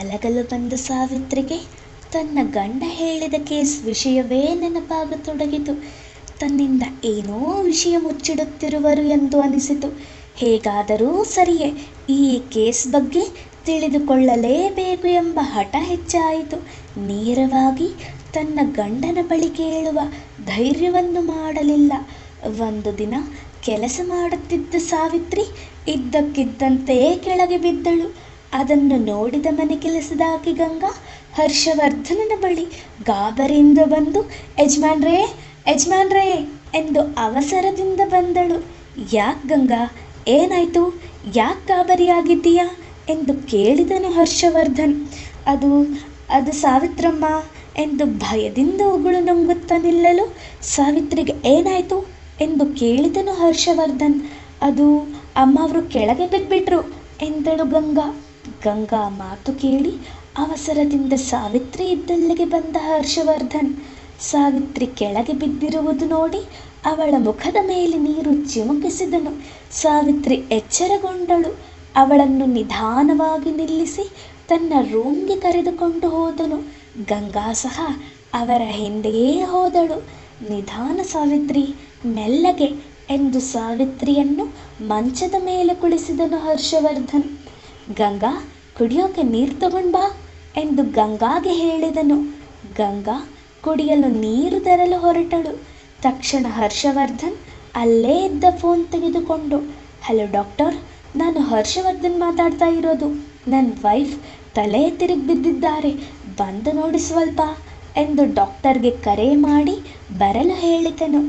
ಆಗಲು ಬಂದ ಸಾವಿತ್ರಿಗೆ, ತನ್ನ ಗಂಡ ಹೇಳಿದ ಕೇಸ್ ವಿಷಯವೇ ನೆನಪಾಗತೊಡಗಿತು ತನ್ನಿಂದ ಏನೋ ವಿಷಯ ಮುಚ್ಚಿಡುತ್ತಿರುವರು ಎಂದು ಅನಿಸಿತು. ಹೇಗಾದರೂ ಸರಿಯೇ, ಈ ಕೇಸ್ ಬಗ್ಗೆ ತಿಳಿದುಕೊಳ್ಳಲೇಬೇಕು ಎಂಬ ಹಠ ಹೆಚ್ಚಾಯಿತು. ನೇರವಾಗಿ ತನ್ನ ಗಂಡನ ಬಳಿ ಕೇಳುವ ಧೈರ್ಯವನ್ನು ಮಾಡಲಿಲ್ಲ. ಒಂದು ದಿನ ಕೆಲಸ ಮಾಡುತ್ತಿದ್ದ ಸಾವಿತ್ರಿ ಇದ್ದಕ್ಕಿದ್ದಂತೆ ಕೆಳಗೆ ಬಿದ್ದಳು. ಅದನ್ನು ನೋಡಿದ ಮನೆ ಆಕೆ ಗಂಗಾ, ಹರ್ಷವರ್ಧನನ ಬಳಿ ಗಾಬರಿಯಿಂದ ಬಂದು, ಯಜಮಾನ್ರೇ ಯಜಮಾನ್ರೇ ಎಂದು ಅವಸರದಿಂದ ಬಂದಳು. ಯಾಕೆ ಗಂಗಾ, ಏನಾಯ್ತು? ಯಾಕೆ ಗಾಬರಿಯಾಗಿದ್ದೀಯಾ? ಎಂದು ಕೇಳಿದನು ಹರ್ಷವರ್ಧನ್. ಅದು ಅದು ಸಾವಿತ್ರಮ್ಮ ಎಂದು ಭಯದಿಂದ ಉಗುಳು ನುಂಗುತ್ತಾ ನಿಲ್ಲಲು ಸಾವಿತ್ರಿಗೆ ಏನಾಯಿತು? ಎಂದು ಕೇಳಿದನು ಹರ್ಷವರ್ಧನ್. ಅದು, ಅಮ್ಮ ಅವರು ಕೆಳಗೆ ಬಿದ್ದುಬಿಟ್ರು ಎಂದಳು ಗಂಗಾ. ಗಂಗಾ ಮಾತು ಕೇಳಿ ಅವಸರದಿಂದ ಸಾವಿತ್ರಿ ಇದ್ದಲ್ಲಿಗೆ ಬಂದ ಹರ್ಷವರ್ಧನ್. ಸಾವಿತ್ರಿ ಕೆಳಗೆ ಬಿದ್ದಿರುವುದು ನೋಡಿ ಅವಳ ಮುಖದ ಮೇಲೆ ನೀರು ಚಿಮುಕಿಸಿದನು. ಸಾವಿತ್ರಿ ಎಚ್ಚರಗೊಂಡಳು. ಅವಳನ್ನು ನಿಧಾನವಾಗಿ ನಿಲ್ಲಿಸಿ ತನ್ನ ರೂಮ್ಗೆ ಕರೆದುಕೊಂಡು ಹೋದನು. ಗಂಗಾ ಸಹ ಅವರ ಹಿಂದೆಯೇ ಹೋದಳು. ನಿಧಾನ ಸಾವಿತ್ರಿ, ಮೆಲ್ಲಗೆ ಎಂದು ಸಾವಿತ್ರಿಯನ್ನು ಮಂಚದ ಮೇಲೆ ಕುಳಿಸಿದನು ಹರ್ಷವರ್ಧನ್. ಗಂಗಾ, ಕುಡಿಯೋಕೆ ನೀರು ತಗೊಂಡು ಬಾ ಎಂದು ಗಂಗಾಗೆ ಹೇಳಿದನು. ಗಂಗಾ ಕುಡಿಯಲು ನೀರು ತರಲು ಹೊರಟಳು. ತಕ್ಷಣ ಹರ್ಷವರ್ಧನ್ ಅಲ್ಲೇ ಇದ್ದ ಫೋನ್ ತೆಗೆದುಕೊಂಡು ಹಲೋ ಡಾಕ್ಟರ್ ನಾನು ಹರ್ಷವರ್ಧನ್ ಮಾತಾಡ್ತಾ ಇರೋದು. ನನ್ನ ವೈಫ್ ತಲೆ ತಿರುಗಿ ಬಿದ್ದಿದ್ದಾರೆ. ಬಂದು ನೋಡಿ ಸ್ವಲ್ಪ ಎಂದು ಡಾಕ್ಟರ್ಗೆ ಕರೆ ಮಾಡಿ ಬರಲು ಹೇಳಿದನು.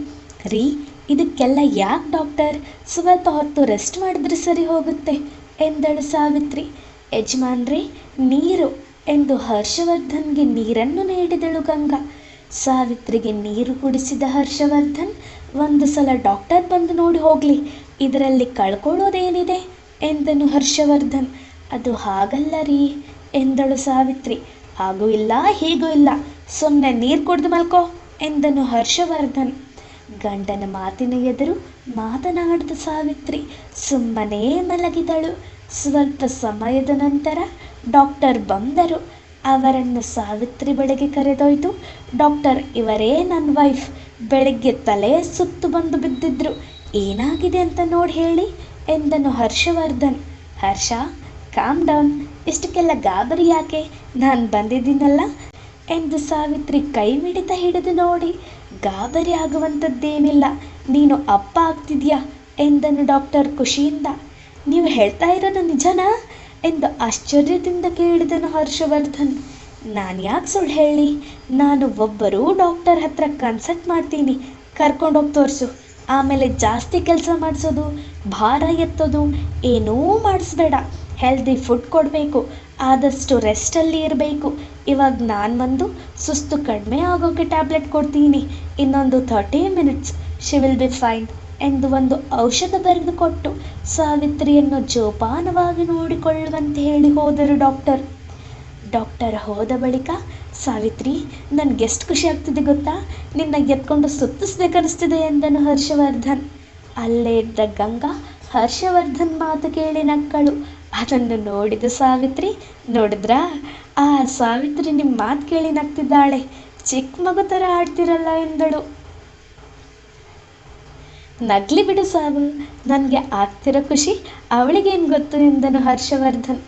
ರೀ, ಇದಕ್ಕೆಲ್ಲ ಯಾಕೆ ಡಾಕ್ಟರ್ ಸ್ವಲ್ಪ ಹೊತ್ತು ರೆಸ್ಟ್ ಮಾಡಿದ್ರೆ ಸರಿ ಹೋಗುತ್ತೆ. ಎಂದಳು ಸಾವಿತ್ರಿ. ಯಜಮಾನ್ರಿ, ನೀರು ಎಂದು ಹರ್ಷವರ್ಧನ್ಗೆ ನೀರನ್ನು ನೀಡಿದಳು ಗಂಗಾ. ಸಾವಿತ್ರಿಗೆ ನೀರು ಕುಡಿಸಿದ ಹರ್ಷವರ್ಧನ್, ಒಂದು ಸಲ ಡಾಕ್ಟರ್ ಬಂದು ನೋಡಿ ಹೋಗಲಿ, ಇದರಲ್ಲಿ ಕಳ್ಕೊಳ್ಳೋದೇನಿದೆ? ಎಂದನು ಹರ್ಷವರ್ಧನ್. ಅದು ಹಾಗಲ್ಲ ರೀ, ಎಂದಳು ಸಾವಿತ್ರಿ. ಹಾಗೂ ಇಲ್ಲ, ಹೀಗೂ ಇಲ್ಲ ಸುಮ್ಮನೆ ನೀರು ಕುಡಿದು ಮಲ್ಕೋ, ಎಂದನು ಹರ್ಷವರ್ಧನ್. ಗಂಡನ ಮಾತಿನ ಎದುರು ಮಾತನಾಡಿದ ಸಾವಿತ್ರಿ ಸುಮ್ಮನೆ ಮಲಗಿದಳು. ಸ್ವಲ್ಪ ಸಮಯದ ನಂತರ ಡಾಕ್ಟರ್ ಬಂದರು. ಅವರನ್ನು ಸಾವಿತ್ರಿ ಬಳಿಗೆ ಕರೆದೊಯ್ದು, ಡಾಕ್ಟರ್, ಇವರೇ ನನ್ನ ವೈಫ್. ಬೆಳಗ್ಗೆ ತಲೆ ಸುತ್ತು ಬಂದು ಬಿದ್ದಿದ್ರು. ಏನಾಗಿದೆ ಅಂತ ನೋಡಿ ಹೇಳಿ ಎಂದನು ಹರ್ಷವರ್ಧನ್. ಹರ್ಷ ಕಾಮ್ ಡೌನ್ ಇಷ್ಟಕ್ಕೆಲ್ಲ ಗಾಬರಿ ಯಾಕೆ? ನಾನು ಬಂದಿದ್ದೀನಲ್ಲ ಎಂದು ಸಾವಿತ್ರಿ ಕೈ ಮಿಡಿತ ಹಿಡಿದು ನೋಡಿ. ಗಾಬರಿ ಆಗುವಂಥದ್ದೇನಿಲ್ಲ. ನೀನು ಅಪ್ಪ ಆಗ್ತಿದ್ಯಾ? ಎಂದನು ಡಾಕ್ಟರ್ ಖುಷಿಯಿಂದ. ನೀವು ಹೇಳ್ತಾ ಇರೋದು ನಿಜನಾ? ಎಂದು ಆಶ್ಚರ್ಯದಿಂದ ಕೇಳಿದನು ಹರ್ಷವರ್ಧನ್. ನಾನು ಯಾಕೆ ಸುಳ್ಳು ಹೇಳಿ? ನಾನು ಒಬ್ಬರು ಡಾಕ್ಟರ್ ಹತ್ರ ಕನ್ಸಲ್ಟ್ ಮಾಡ್ತೀನಿ. ಕರ್ಕೊಂಡೋಗಿ ತೋರಿಸು. ಆಮೇಲೆ ಜಾಸ್ತಿ ಕೆಲಸ ಮಾಡಿಸೋದು, ಭಾರ ಎತ್ತೋದು, ಏನೂ ಮಾಡಿಸ್ಬೇಡ. ಹೆಲ್ದಿ ಫುಡ್ ಕೊಡಬೇಕು, ಆದಷ್ಟು ರೆಸ್ಟಲ್ಲಿ ಇರಬೇಕು. ಇವಾಗ ನಾನು ಬಂದು ಸುಸ್ತು ಕಡಿಮೆ ಆಗೋಕ್ಕೆ ಟ್ಯಾಬ್ಲೆಟ್ ಕೊಡ್ತೀನಿ. ಇನ್ನೊಂದು thirty minutes. She will be fine ಎಂದು ಒಂದು ಔಷಧ ಬರೆದುಕೊಟ್ಟು ಸಾವಿತ್ರಿಯನ್ನು ಜೋಪಾನವಾಗಿ ನೋಡಿಕೊಳ್ಳುವಂತೆ ಹೇಳಿ ಹೋದರು ಡಾಕ್ಟರ್. ಡಾಕ್ಟರ್ ಹೋದ ಬಳಿಕ, ಸಾವಿತ್ರಿ ನನಗೆ ಎಷ್ಟು ಖುಷಿ ಆಗ್ತಿದೆ ಗೊತ್ತಾ? ನಿನ್ನ ಎತ್ಕೊಂಡು ಸುತ್ತಿಸ್ಬೇಕನ್ನಿಸ್ತಿದೆ ಎಂದನು ಹರ್ಷವರ್ಧನ್. ಅಲ್ಲೇ ಇದ್ದ ಗಂಗಾ ಹರ್ಷವರ್ಧನ್ ಮಾತು ಕೇಳಿ ನಕ್ಕಳು. ಅದನ್ನು ನೋಡಿದ ಸಾವಿತ್ರಿ, ನೋಡಿದ್ರಾ? ಆ ಸಾವಿತ್ರಿ ನಿಮ್ಮ ಮಾತು ಕೇಳಿ ನಗ್ತಿದ್ದಾಳೆ. ಚಿಕ್ಕ ಮಗು ಥರ ಆಡ್ತಿರಲ್ಲ ಎಂದಳು. ನಗ್ಲಿ ಬಿಡು ಸಾವು ನನಗೆ ಆಗ್ತಿರೋ ಖುಷಿ ಅವಳಿಗೇನು ಗೊತ್ತು ಎಂದನು ಹರ್ಷವರ್ಧನ್.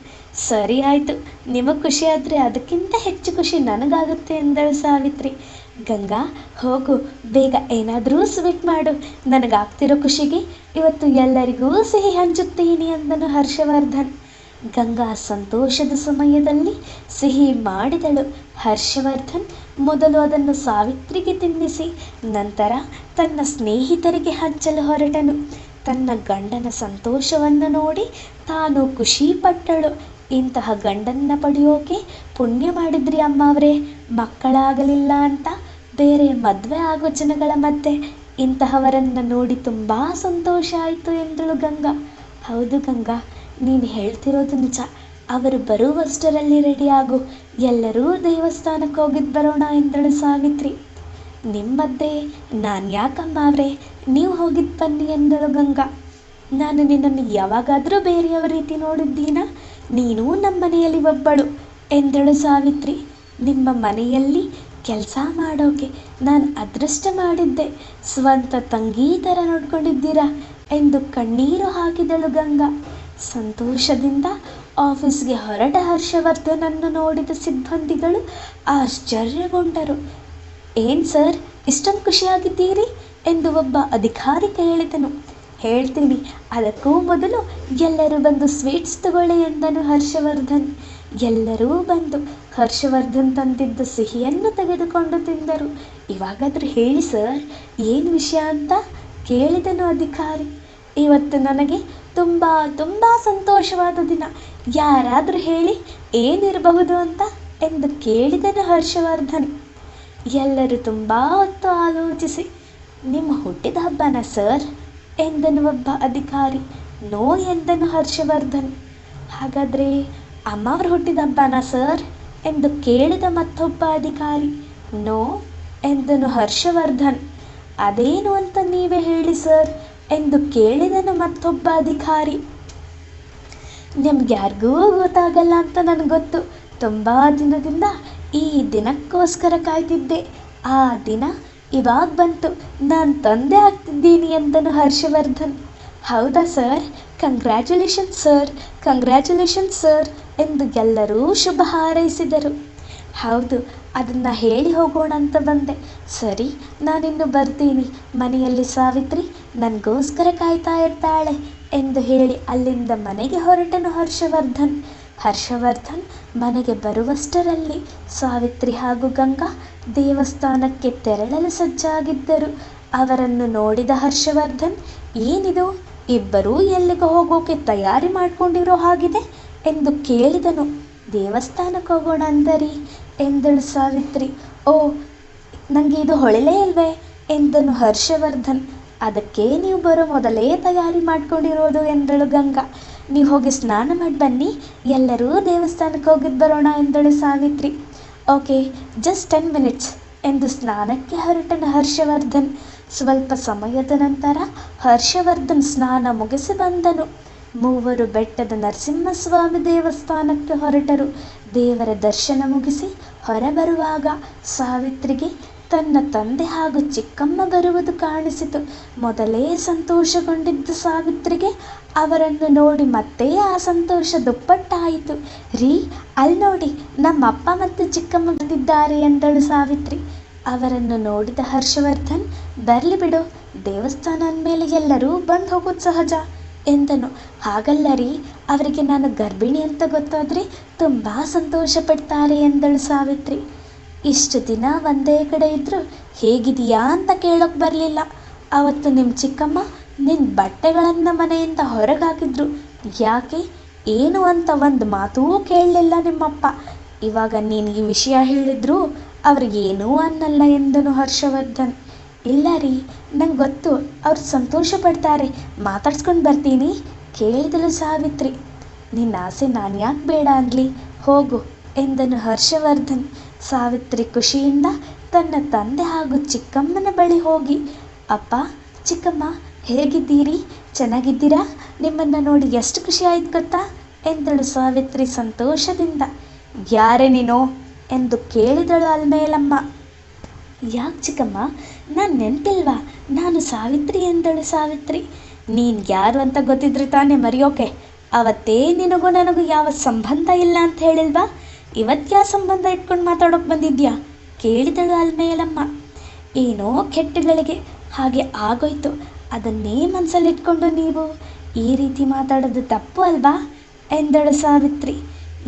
ಸರಿ ಆಯಿತು, ನಿಮಗೆ ಖುಷಿ ಆದರೆ ಅದಕ್ಕಿಂತ ಹೆಚ್ಚು ಖುಷಿ ನನಗಾಗುತ್ತೆ ಎಂದಳು ಸಾವಿತ್ರಿ. ಗಂಗಾ, ಹೋಗು, ಬೇಗ ಏನಾದರೂ ಸ್ವೀಟ್ ಮಾಡು. ನನಗಾಗ್ತಿರೋ ಖುಷಿಗೆ ಇವತ್ತು ಎಲ್ಲರಿಗೂ ಸಿಹಿ ಹಂಚುತ್ತೀನಿ ಅಂದನು ಹರ್ಷವರ್ಧನ್. ಗಂಗಾ ಸಂತೋಷದ ಸಮಯದಲ್ಲಿ ಸಿಹಿ ಮಾಡಿದಳು. ಹರ್ಷವರ್ಧನ್ ಮೊದಲು ಅದನ್ನು ಸಾವಿತ್ರಿಗೆ ತಿನ್ನಿಸಿ, ನಂತರ ತನ್ನ ಸ್ನೇಹಿತರಿಗೆ ಹಂಚಲು ಹೊರಟನು. ತನ್ನ ಗಂಡನ ಸಂತೋಷವನ್ನು ನೋಡಿ ತಾನು ಖುಷಿಪಟ್ಟಳು. ಇಂತಹ ಗಂಡನ್ನ ಪಡೆಯೋಕೆ ಪುಣ್ಯ ಮಾಡಿದ್ರಿ ಅಮ್ಮ ಅವರೇ ಮಕ್ಕಳಾಗಲಿಲ್ಲ ಅಂತ ಬೇರೆ ಮದುವೆ ಆಗೋ ಜನಗಳ ಮಧ್ಯೆ ಇಂತಹವರನ್ನು ನೋಡಿ ತುಂಬ ಸಂತೋಷ ಆಯಿತು ಎಂದಳು ಗಂಗಾ. ಹೌದು ಗಂಗಾ ನೀನು ಹೇಳ್ತಿರೋದು ನಿಜ. ಅವರು ಬರುವಷ್ಟರಲ್ಲಿ ರೆಡಿಯಾಗು ಎಲ್ಲರೂ ದೇವಸ್ಥಾನಕ್ಕೆ ಹೋಗಿದ್ದು ಬರೋಣ ಎಂದಳು ಸಾವಿತ್ರಿ. ನಿಮ್ಮದ್ದೇ, ನಾನು ಯಾಕಮ್ಮ ಅವರೇ? ನೀವು ಹೋಗಿದ್ದು ಬನ್ನಿ ಎಂದಳು ಗಂಗಾ. ನಾನು ನಿನ್ನನ್ನು ಯಾವಾಗಾದರೂ ಬೇರೆಯವ ರೀತಿ ನೋಡಿದ್ದೀನಾ? ನೀನು ನಮ್ಮ ಮನೆಯಲ್ಲಿ ಒಬ್ಬಳು ಎಂದಳು ಸಾವಿತ್ರಿ. ನಿಮ್ಮ ಮನೆಯಲ್ಲಿ ಕೆಲಸ ಮಾಡೋಕೆ ನಾನು ಅದೃಷ್ಟ ಮಾಡಿದ್ದೆ. ಸ್ವಂತ ತಂಗಿ ಥರ ನೋಡ್ಕೊಂಡಿದ್ದೀರಾ ಎಂದು ಕಣ್ಣೀರು ಹಾಕಿದಳು ಗಂಗಾ. ಸಂತೋಷದಿಂದ ಆಫೀಸ್ಗೆ ಹೊರಟ ಹರ್ಷವರ್ಧನನ್ನು ನೋಡಿದ ಸಿಬ್ಬಂದಿಗಳು ಆಶ್ಚರ್ಯಗೊಂಡರು. ಏನು ಸರ್, ಇಷ್ಟೊಂದು ಖುಷಿಯಾಗಿದ್ದೀರಿ? ಎಂದು ಒಬ್ಬ ಅಧಿಕಾರಿ ಕೇಳಿದನು. ಹೇಳ್ತೀನಿ, ಅದಕ್ಕೂ ಮೊದಲು ಎಲ್ಲರೂ ಬಂದು ಸ್ವೀಟ್ಸ್ ತಗೊಳ್ಳಿ ಎಂದನು ಹರ್ಷವರ್ಧನ್. ಎಲ್ಲರೂ ಬಂದು ಹರ್ಷವರ್ಧನ್ ತಂದಿದ್ದ ಸಿಹಿಯನ್ನು ತೆಗೆದುಕೊಂಡು ತಿಂದರು. ಇವಾಗಾದರೂ ಹೇಳಿ ಸರ್, ಏನು ವಿಷಯ ಅಂತ? ಕೇಳಿದನು ಅಧಿಕಾರಿ. ಇವತ್ತು ನನಗೆ ತುಂಬ ತುಂಬ ಸಂತೋಷವಾದ ದಿನ. ಯಾರಾದರೂ ಹೇಳಿ ಏನಿರಬಹುದು ಅಂತ ಎಂದು ಕೇಳಿದನು ಹರ್ಷವರ್ಧನ್. ಎಲ್ಲರೂ ತುಂಬ ಹೊತ್ತು ಆಲೋಚಿಸಿ, ನಿಮ್ಮ ಹುಟ್ಟಿದ ಹಬ್ಬನ, ಸರ್? ಎಂದನು ಒಬ್ಬ ಅಧಿಕಾರಿ. ನೋ, ಎಂದನು ಹರ್ಷವರ್ಧನ್. ಹಾಗಾದರೆ ಅಮ್ಮವ್ರ ಹುಟ್ಟಿದ ಹಬ್ಬನ, ಸರ್? ಎಂದು ಕೇಳಿದ ಮತ್ತೊಬ್ಬ ಅಧಿಕಾರಿ. ನೋ, ಎಂದನು ಹರ್ಷವರ್ಧನ್. ಅದೇನು ಅಂತ ನೀವೇ ಹೇಳಿ, ಸರ್? ಎಂದು ಕೇಳಿದನು ಮತ್ತೊಬ್ಬ ಅಧಿಕಾರಿ. ನಿಮ್ಗೆ ಯಾರಿಗೂ ಗೊತ್ತಾಗಲ್ಲ ಅಂತ ನನಗೆ ಗೊತ್ತು ತುಂಬ ದಿನದಿಂದ ಈ ದಿನಕ್ಕೋಸ್ಕರ ಕಾಯ್ತಿದ್ದೆ. ಆ ದಿನ ಇವಾಗ ಬಂತು. ನಾನು ತಂದೆ ಆಗ್ತಿದ್ದೀನಿ ಅಂತನು ಹರ್ಷವರ್ಧನ್. ಹೌದಾ sir? Congratulation sir. Congratulation sir ಎಂದು ಎಲ್ಲರೂ ಶುಭ ಹಾರೈಸಿದರು. ಹೌದು, ಅದನ್ನು ಹೇಳಿ ಹೋಗೋಣ ಅಂತ ಬಂದೆ. ಸರಿ, ನಾನಿನ್ನು ಬರ್ತೀನಿ. ಮನೆಯಲ್ಲಿ ಸಾವಿತ್ರಿ ನನಗೋಸ್ಕರ ಕಾಯ್ತಾ ಇರ್ತಾಳೆ ಎಂದು ಹೇಳಿ ಅಲ್ಲಿಂದ ಮನೆಗೆ ಹೊರಟನು ಹರ್ಷವರ್ಧನ್. ಹರ್ಷವರ್ಧನ್ ಮನೆಗೆ ಬರುವಷ್ಟರಲ್ಲಿ ಸಾವಿತ್ರಿ ಹಾಗೂ ಗಂಗಾ ದೇವಸ್ಥಾನಕ್ಕೆ ತೆರಳಲು ಸಜ್ಜಾಗಿದ್ದರು. ಅವರನ್ನು ನೋಡಿದ ಹರ್ಷವರ್ಧನ್, ಏನಿದು? ಇಬ್ಬರೂ ಎಲ್ಲಿಗೆ ಹೋಗೋಕೆ ತಯಾರಿ ಮಾಡಿಕೊಂಡಿರೋ ಹಾಗಿದೆ ಎಂದು ಕೇಳಿದನು. ದೇವಸ್ಥಾನಕ್ಕೆ ಹೋಗೋಣ ಅಂದರಿ ಎಂದಳು ಸಾವಿತ್ರಿ. ಓ ನನಗೆ ಇದು ಹೊಳಲೇ ಇಲ್ವೇ ಎಂದನು ಹರ್ಷವರ್ಧನ್. ಅದಕ್ಕೆ ನೀವು ಬರೋ ಮೊದಲೇ ತಯಾರಿ ಮಾಡ್ಕೊಂಡಿರೋದು, ಎಂದಳು ಗಂಗಾ. ನೀವು ಹೋಗಿ ಸ್ನಾನ ಮಾಡಿ ಬನ್ನಿ, ಎಲ್ಲರೂ ದೇವಸ್ಥಾನಕ್ಕೆ ಹೋಗಿದ್ದು ಬರೋಣ, ಎಂದಳು Savitri. Okay just ten minutes ಎಂದು ಸ್ನಾನಕ್ಕೆ ಹೊರಟನ ಹರ್ಷವರ್ಧನ್. ಸ್ವಲ್ಪ ಸಮಯದ ನಂತರ ಹರ್ಷವರ್ಧನ್ ಸ್ನಾನ ಮುಗಿಸಿ ಬಂದನು. ಮೂವರು ಬೆಟ್ಟದ ನರಸಿಂಹಸ್ವಾಮಿ ದೇವಸ್ಥಾನಕ್ಕೆ ಹೊರಟರು. ದೇವರ ದರ್ಶನ ಮುಗಿಸಿ ಹೊರಬರುವಾಗ ಸಾವಿತ್ರಿಗೆ ತನ್ನ ತಂದೆ ಹಾಗೂ ಚಿಕ್ಕಮ್ಮ ಬರುವುದು ಕಾಣಿಸಿತು. ಮೊದಲೇ ಸಂತೋಷಗೊಂಡಿದ್ದ ಸಾವಿತ್ರಿಗೆ ಅವರನ್ನು ನೋಡಿ ಮತ್ತೆ ಆ ಸಂತೋಷ ದುಪ್ಪಟ್ಟಾಯಿತು. ರೀ ಅಲ್ಲಿ ನೋಡಿ ನಮ್ಮ ಅಪ್ಪ ಮತ್ತು ಚಿಕ್ಕಮ್ಮ ಬಂದಿದ್ದಾರೆ ಎಂದಳು ಸಾವಿತ್ರಿ. ಅವರನ್ನು ನೋಡಿದ ಹರ್ಷವರ್ಧನ್, ಬರಲಿ ಬಿಡು ದೇವಸ್ಥಾನ ಅಂದಮೇಲೆ ಎಲ್ಲರೂ ಬಂದು ಹೋಗೋದು ಸಹಜ ಎಂದನು. ಹಾಗಲ್ಲ ರೀ, ಅವರಿಗೆ ನಾನು ಗರ್ಭಿಣಿ ಅಂತ ಗೊತ್ತಾದರೆ ತುಂಬ ಸಂತೋಷ ಪಡ್ತಾರೆ ಎಂದಳು ಸಾವಿತ್ರಿ. ಇಷ್ಟು ದಿನ ಒಂದೇ ಕಡೆ ಇದ್ದರೂ ಹೇಗಿದೆಯಾ ಅಂತ ಕೇಳೋಕೆ ಬರಲಿಲ್ಲ. ಅವತ್ತು ನಿಮ್ಮ ಚಿಕ್ಕಮ್ಮ ನಿನ್ನ ಬಟ್ಟೆಗಳನ್ನು ಮನೆಯಿಂದ ಹೊರಗೆ ಹಾಕಿದ್ರು ಯಾಕೆ? ಏನು ಅಂತ ಒಂದು ಮಾತೂ ಕೇಳಲಿಲ್ಲ ನಿಮ್ಮಪ್ಪ. ಇವಾಗ ನೀನು ಈ ವಿಷಯ ಹೇಳಿದ್ರು ಅವ್ರಿಗೇನೂ ಅನ್ನಲ್ಲ ಎಂದನು ಹರ್ಷವರ್ಧನ್. ಇಲ್ಲ ರೀ, ನಂಗೆ ಗೊತ್ತು. ಅವ್ರು ಸಂತೋಷ ಪಡ್ತಾರೆ. ಮಾತಾಡ್ಸ್ಕೊಂಡು ಬರ್ತೀನಿ. ಕೇಳಿದಳು ಸಾವಿತ್ರಿ. ನಿನ್ನ ಆಸೆ ನಾನು ಯಾಕೆ ಬೇಡ ಆಗಲಿ ಹೋಗು ಎಂದನು ಹರ್ಷವರ್ಧನ್. ಸಾವಿತ್ರಿ ಖುಷಿಯಿಂದ ತನ್ನ ತಂದೆ ಹಾಗೂ ಚಿಕ್ಕಮ್ಮನ ಬಳಿ ಹೋಗಿ, ಅಪ್ಪ, ಚಿಕ್ಕಮ್ಮ, ಹೇಗಿದ್ದೀರಿ? ಚೆನ್ನಾಗಿದ್ದೀರಾ? ನಿಮ್ಮನ್ನು ನೋಡಿ ಎಷ್ಟು ಖುಷಿ ಆಯ್ತು ಗೊತ್ತಾ? ಎಂದಳು ಸಾವಿತ್ರಿ ಸಂತೋಷದಿಂದ. ಯಾರೆ ನೀನು? ಎಂದು ಕೇಳಿದಳು ಅಲ್ಮೇಲಮ್ಮ. ಯಾಕೆ ಚಿಕ್ಕಮ್ಮ? ನಾನು ನೆನಪಿಲ್ವಾ? ನಾನು ಸಾವಿತ್ರಿ ಎಂದಳು ಸಾವಿತ್ರಿ. ನೀನು ಯಾರು ಅಂತ ಗೊತ್ತಿದ್ರೆ ತಾನೇ ಮರೆಯೋಕೆ? ಅವತ್ತೇ ನಿನಗೂ ನನಗೂ ಯಾವ ಸಂಬಂಧ ಇಲ್ಲ ಅಂತ ಹೇಳಿಲ್ವಾ? ಇವತ್ತು ಯಾವ ಸಂಬಂಧ ಇಟ್ಕೊಂಡು ಮಾತಾಡೋಕೆ ಬಂದಿದ್ಯಾ? ಕೇಳಿದಳು ಅಲ್ಮೇಲಮ್ಮ. ಏನೋ ಕೆಟ್ಟಗಳಿಗೆ ಹಾಗೆ ಆಗೋಯ್ತು. ಅದನ್ನೇ ಮನಸ್ಸಲ್ಲಿಟ್ಕೊಂಡು ನೀವು ಈ ರೀತಿ ಮಾತಾಡೋದು ತಪ್ಪು ಅಲ್ವಾ? ಎಂದಳು ಸಾವಿತ್ರಿ.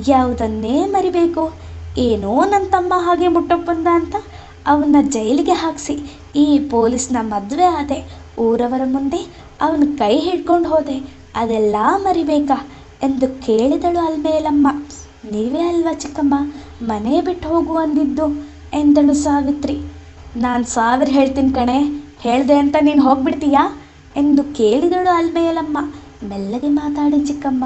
ಯಾವುದನ್ನೇ ಮರಿಬೇಕು? ಏನೋ ನನ್ನ ತಮ್ಮ ಹಾಗೆ ಮುಟ್ಟೋಕೆ ಬಂದ ಅಂತ ಅವನ್ನ ಜೈಲಿಗೆ ಹಾಕಿಸಿ ಈ ಪೊಲೀಸ್ನ ಮದುವೆ ಆದೆ. ಊರವರ ಮುಂದೆ ಅವನ ಕೈ ಹಿಡ್ಕೊಂಡು ಹೋದೆ. ಅದೆಲ್ಲ ಮರಿಬೇಕಾ? ಎಂದು ಕೇಳಿದಳು ಅಲ್ಮೇಲಮ್ಮ. ನೀವೇ ಅಲ್ವಾ ಚಿಕ್ಕಮ್ಮ? ಮನೆ ಬಿಟ್ಟು ಹೋಗು ಅಂದಿದ್ದು. ಎಂದಳು ಸಾವಿತ್ರಿ. ನಾನು ಸಾವಿರ ಹೇಳ್ತೀನಿ ಕಣೆ. ಹೇಳ್ದೆ ಅಂತ ನೀನು ಹೋಗ್ಬಿಡ್ತೀಯಾ? ಎಂದು ಕೇಳಿದಳು ಅಲ್ಮೇಲಮ್ಮ. ಮೆಲ್ಲಗೆ ಮಾತಾಡಿ ಚಿಕ್ಕಮ್ಮ.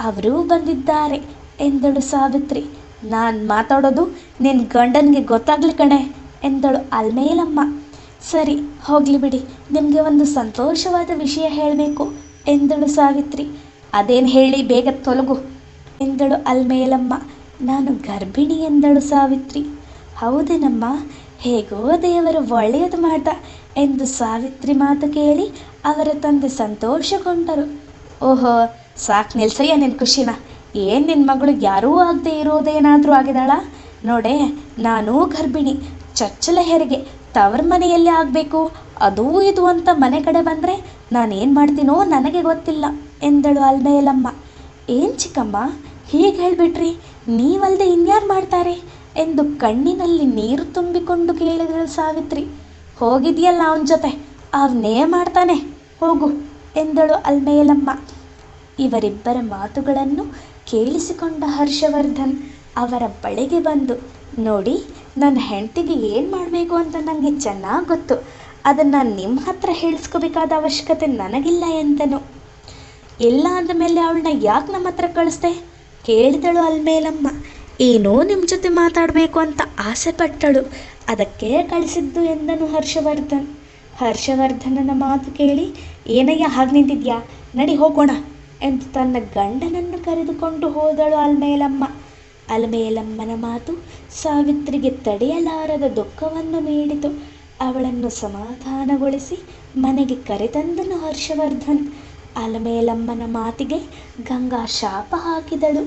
ಅವರೂ ಬಂದಿದ್ದಾರೆ ಎಂದಳು ಸಾವಿತ್ರಿ. ನಾನು ಮಾತಾಡೋದು ನಿನ್ನ ಗಂಡನಿಗೆ ಗೊತ್ತಾಗ್ಲಿ ಕಣೆ ಎಂದಳು ಅಲ್ಮೇಲಮ್ಮ. ಸರಿ, ಹೋಗಲಿ ಬಿಡಿ. ನಿಮಗೆ ಒಂದು ಸಂತೋಷವಾದ ವಿಷಯ ಹೇಳಬೇಕು ಎಂದಳು ಸಾವಿತ್ರಿ. ಅದೇನು ಹೇಳಿ ಬೇಗ ತೊಲಗು. ಎಂದಳು ಅಲ್ಮೇಲಮ್ಮ. ನಾನು ಗರ್ಭಿಣಿ ಎಂದಳು ಸಾವಿತ್ರಿ. ಹೌದೇನಮ್ಮ ಹೇಗೋ ದೇವರು ಒಳ್ಳೆಯದು ಮಾಡ್ದ ಎಂದು ಸಾವಿತ್ರಿ ಮಾತು ಕೇಳಿ ಅವರ ತಂದೆ ಸಂತೋಷಗೊಂಡರು. ಓಹೋ, ಸಾಕು ನಿಲ್ಸಯ್ಯ ನಿನ್ನ ಖುಷಿನ. ಏನು ನಿನ್ನ ಮಗಳು ಯಾರೂ ಆಗದೆ ಇರೋದೇನಾದರೂ ಆಗಿದಾಳ ನೋಡೆ, ನಾನೂ ಗರ್ಭಿಣಿ. ಚಚ್ಚಲ ಹೆರಿಗೆ ತವರ ಮನೆಯಲ್ಲಿ ಆಗಬೇಕು. ಅದೂ ಇದು ಅಂತ ಮನೆ ಕಡೆ ಬಂದರೆ ನಾನೇನು ಮಾಡ್ತೀನೋ ನನಗೆ ಗೊತ್ತಿಲ್ಲ ಎಂದಳು ಅಲ್ಮೇಲಮ್ಮ. ಏನು ಚಿಕ್ಕಮ್ಮ ಹೀಗೆ ಹೇಳಿಬಿಟ್ರಿ? ನೀವಲ್ಲದೆ ಇನ್ಯಾರು ಮಾಡ್ತಾರೆ? ಎಂದು ಕಣ್ಣಿನಲ್ಲಿ ನೀರು ತುಂಬಿಕೊಂಡು ಕೇಳಿದಳು ಸಾವಿತ್ರಿ. ಹೋಗಿದೆಯಲ್ಲ ಅವನ ಜೊತೆ? ಅವನೇ ಮಾಡ್ತಾನೆ. ಹೋಗು, ಎಂದಳು ಅಲ್ಮೇಲಮ್ಮ. ಇವರಿಬ್ಬರ ಮಾತುಗಳನ್ನು ಕೇಳಿಸಿಕೊಂಡ ಹರ್ಷವರ್ಧನ್ ಅವರ ಬಳಿಗೆ ಬಂದು, ನೋಡಿ, ನನ್ನ ಹೆಂಡತಿಗೆ ಏನು ಮಾಡಬೇಕು ಅಂತ ನನಗೆ ಚೆನ್ನಾಗಿ ಗೊತ್ತು. ಅದನ್ನು ನಿಮ್ಮ ಹತ್ರ ಹೇಳಿಸ್ಕೋಬೇಕಾದ ಅವಶ್ಯಕತೆ ನನಗಿಲ್ಲ ಎಂದನು. ಎಲ್ಲ ಅಂದಮೇಲೆ ಅವಳನ್ನ ಯಾಕೆ ನಮ್ಮ ಹತ್ರ ಕಳಿಸ್ದೆ? ಕೇಳಿದಳು ಅಲ್ಮೇಲಮ್ಮ. ಏನೋ ನಿಮ್ಮ ಜೊತೆ ಮಾತಾಡಬೇಕು ಅಂತ ಆಸೆ ಪಟ್ಟಳು ಅದಕ್ಕೆ ಕಳಿಸಿದ್ದು ಎಂದನು ಹರ್ಷವರ್ಧನ್. ಹರ್ಷವರ್ಧನನ ಮಾತು ಕೇಳಿ, ಏನಯ್ಯ, ಹಾಗೆ ನಿಂತಿದ್ಯಾ? ನಡಿ ಹೋಗೋಣ ಎಂದು ತನ್ನ ಗಂಡನನ್ನು ಕರೆದುಕೊಂಡು ಹೋದಳು ಅಲ್ಮೇಲಮ್ಮ. ಅಲ್ಮೇಲಮ್ಮನ ಮಾತು ಸಾವಿತ್ರಿಗೆ ತಡೆಯಲಾರದ ದುಃಖವನ್ನು ನೀಡಿತು. ಅವಳನ್ನು ಸಮಾಧಾನಗೊಳಿಸಿ ಮನೆಗೆ ಕರೆತಂದನು ಹರ್ಷವರ್ಧನ್. ಅಲಮೇಲಮ್ಮನ ಮಾತಿಗೆ ಗಂಗಾ ಶಾಪ ಹಾಕಿದಳು.